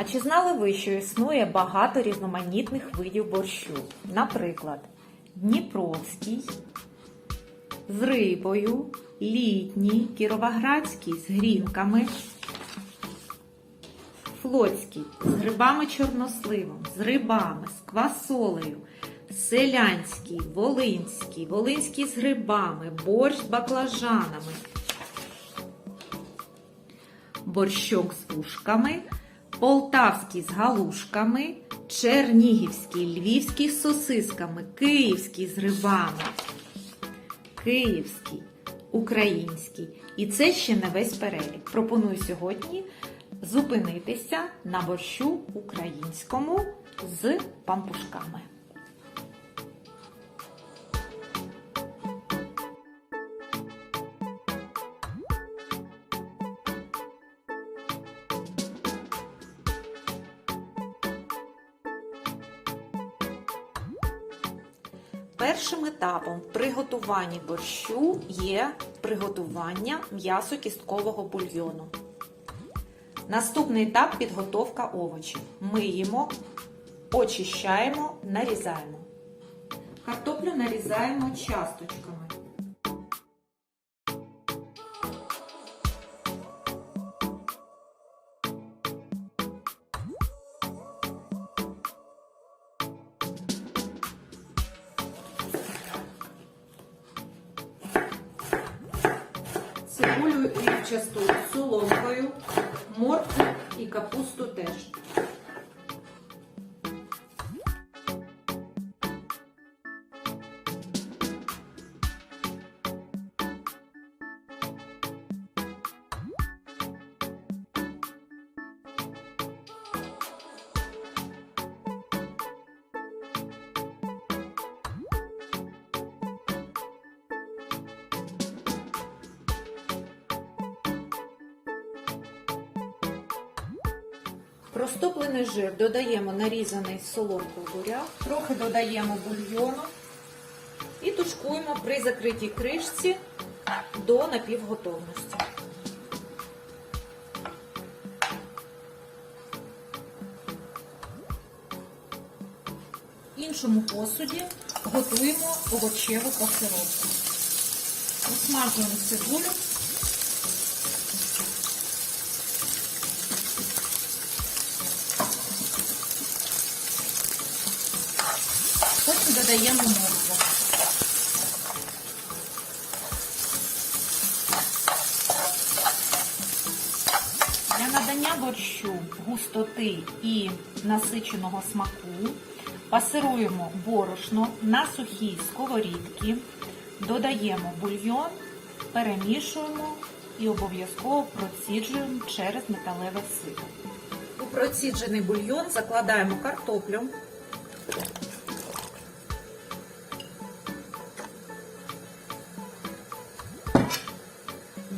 А чи знали ви, що існує багато різноманітних видів борщу? Наприклад, Дніпровський з рибою, літній, кіровоградський з грінками, флотський з грибами чорносливом, з рибами, з квасолею, селянський, волинський, волинський з грибами, борщ з баклажанами, борщок з вушками, полтавський з галушками, чернігівський, львівський з сосисками, київський з рибами, київський, український. І це ще не весь перелік. Пропоную сьогодні зупинитися на борщу українському з пампушками. Першим етапом в приготуванні борщу є приготування м'ясо-кісткового бульйону. Наступний етап підготовка овочів. Миємо, очищаємо, нарізаємо. Картоплю нарізаємо часточками. Цибулю рівчасту соломкою, моркву і капусту теж. Розтоплений жир додаємо нарізаний з соломкою буряк, трохи додаємо бульйону і тушкуємо при закритій кришці до напівготовності. В іншому посуді готуємо овочеву пасировку. Посмажуємо цибулю. Потім додаємо моркву. Для надання борщу густоти і насиченого смаку пасируємо борошно на сухій сковорідці, додаємо бульйон, перемішуємо і обов'язково проціджуємо через металеве сито. У проціджений бульйон закладаємо картоплю.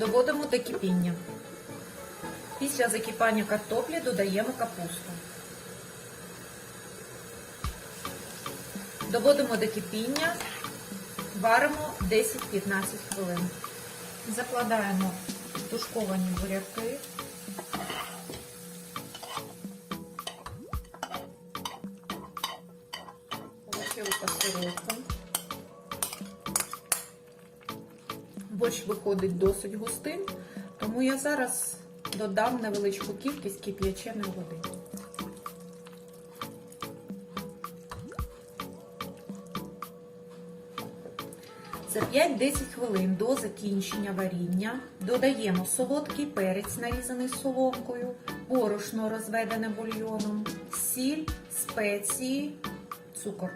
Доводимо до кипіння. Після закипання картоплі додаємо капусту. Доводимо до кипіння, варимо 10-15 хвилин. Закладаємо тушковані буряки. Овочеву пасировку. Борщ виходить досить густим, тому я зараз додам невеличку кількість кип'яченої води. За 5-10 хвилин до закінчення варіння додаємо солодкий перець, нарізаний соломкою, борошно розведене бульйоном, сіль, спеції, цукор.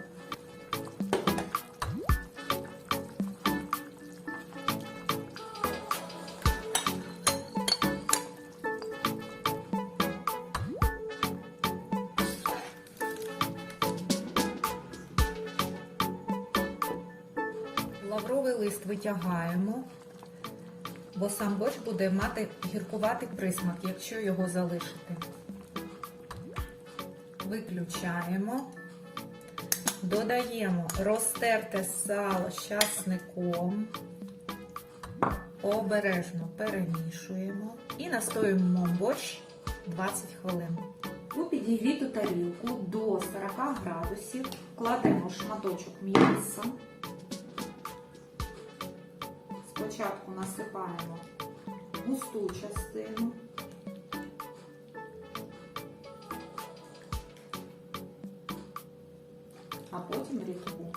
Лист витягаємо, бо сам борщ буде мати гіркуватий присмак, якщо його залишити. Виключаємо, додаємо розтерте сало з часником, обережно перемішуємо і настоюємо борщ 20 хвилин. У підігріту тарілку до 40 градусів кладемо шматочок м'яса. Спочатку насипаємо густу частину. А потім рідку.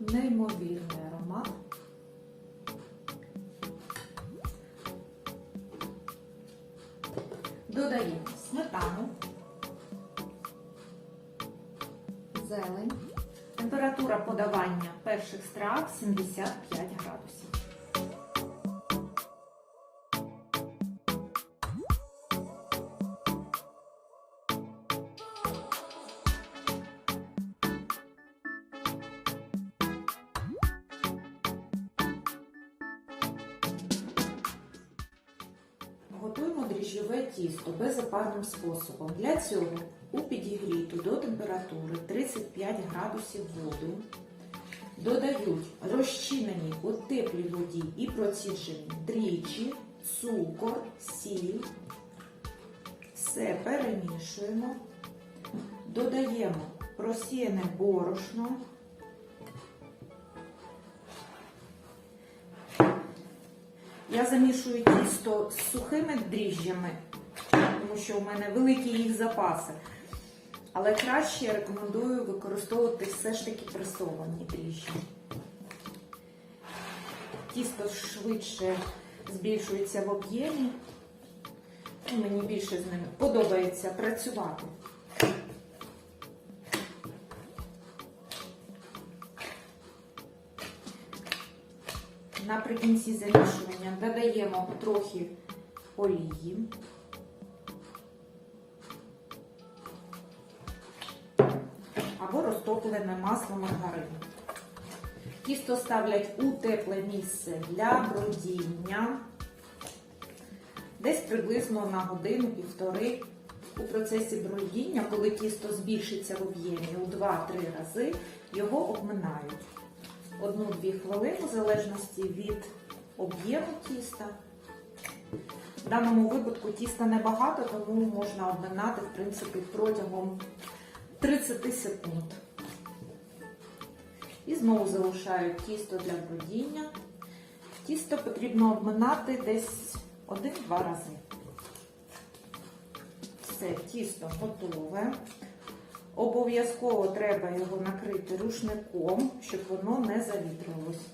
Неймовірний аромат. Додаємо сметану, зелень. Температура подавання перших страв 75 градусів. Готуємо дріжджове тісто безопарним способом. Для цього у підігріту до температури 35 градусів воду додають розчинені у теплій воді і проціджені дріжджі, цукор, сіль. Все перемішуємо, додаємо просіяне борошно. Я замішую тісто з сухими дріжджами, тому що у мене великі їх запаси. Але краще я рекомендую використовувати все ж таки пресовані дріжджі. Тісто швидше збільшується в об'ємі. Мені більше з ними подобається працювати. Наприкінці замішування додаємо трохи олії. Розтоплене масло маргарин. Тісто ставлять у тепле місце для бродіння. Десь приблизно на годину-півтори у процесі бродіння, коли тісто збільшиться в об'ємі у 2-3 рази, його обминають. Одну-дві хвилини, в залежності від об'єму тіста. В даному випадку тіста небагато, тому можна обминати, в принципі, протягом 30 секунд. І знову залишаю тісто для бродіння. Тісто потрібно обминати десь 1-2 рази. Все, тісто готове. Обов'язково треба його накрити рушником, щоб воно не завітрилось.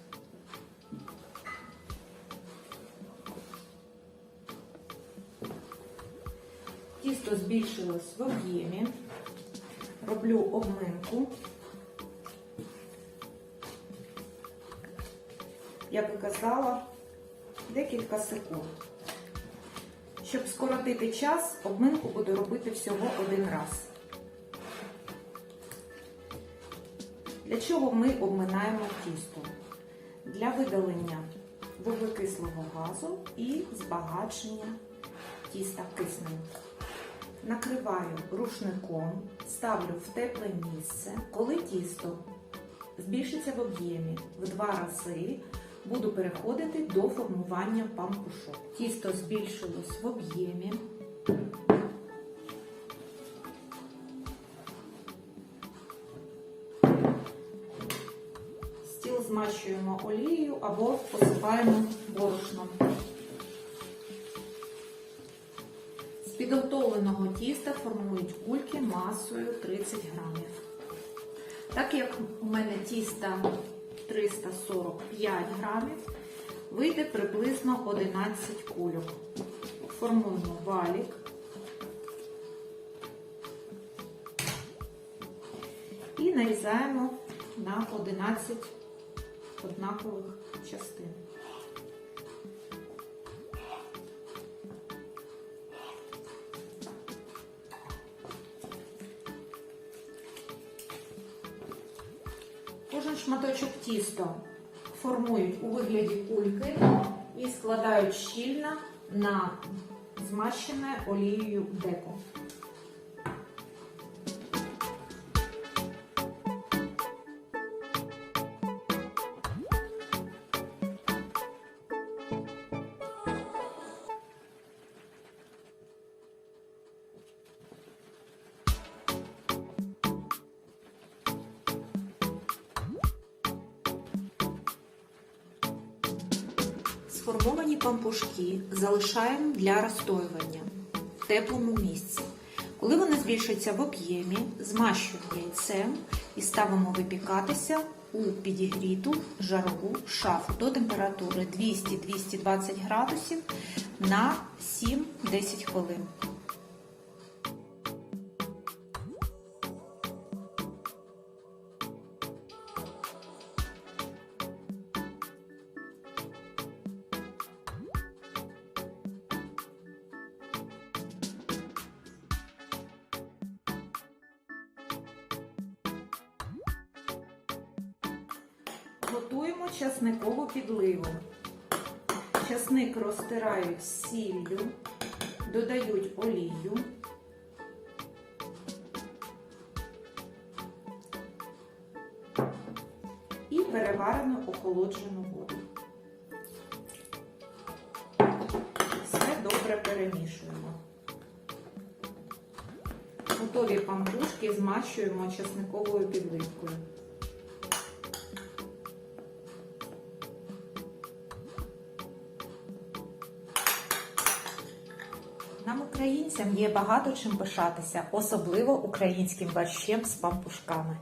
Тісто збільшилось в об'ємі. Роблю обминку. Як і казала, декілька секунд. Щоб скоротити час, обминку буду робити всього один раз. Для чого ми обминаємо тісто? Для видалення вуглекислого газу і збагачення тіста киснем. Накриваю рушником, ставлю в тепле місце. Коли тісто збільшиться в об'ємі в два рази, буду переходити до формування пампушок. Тісто збільшилось в об'ємі. Стіл змащуємо олією або посипаємо борошном. З підготовленого тіста формують кульки масою 30 грамів. Так як у мене тіста 345 грамів, вийде приблизно 11 кульок. Формуємо валік. І нарізаємо на 11 однакових частин. Кожен шматочок тіста формують у вигляді кульки і складають щільно на змащене олією деко. Сформовані пампушки залишаємо для розстоювання в теплому місці. Коли вони збільшаться в об'ємі, змащуємо яйцем і ставимо випікатися у підігріту жарову шафу до температури 200-220 градусів на 7-10 хвилин. Готуємо часникову підливу. Часник розтирають з сіллю, додають олію. І переварену охолоджену воду. Все добре перемішуємо. Готові пампушки змащуємо часниковою підливкою. Українцям, є багато чим пишатися, особливо українським борщем з пампушками.